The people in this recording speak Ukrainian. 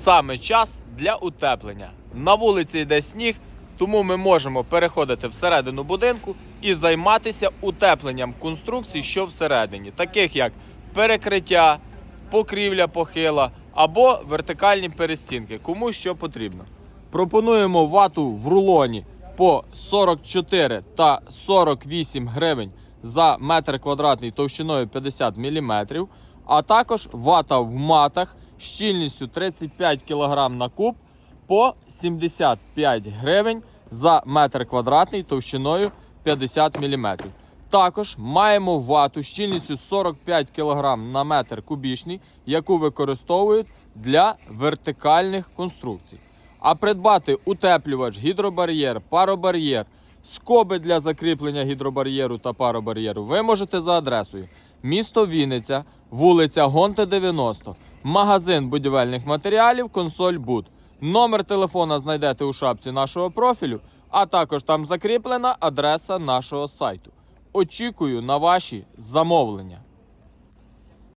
саме час для утеплення. На вулиці йде сніг, тому ми можемо переходити всередину будинку і займатися утепленням конструкцій, що всередині, таких як перекриття, покрівля похила або вертикальні перестінки, кому що потрібно. Пропонуємо вату в рулоні по 44 та 48 гривень за метр квадратний товщиною 50 мм, а також вата в матах щільністю 35 кг на куб по 75 гривень за метр квадратний товщиною 50 мм. Також маємо вату щільністю 45 кг на метр кубічний, яку використовують для вертикальних конструкцій. А придбати утеплювач, гідробар'єр, паробар'єр, скоби для закріплення гідробар'єру та паробар'єру ви можете за адресою місто Вінниця, вулиця Гонте 90, магазин будівельних матеріалів, консоль Буд. Номер телефона знайдете у шапці нашого профілю, а також там закріплена адреса нашого сайту. Очікую на ваші замовлення.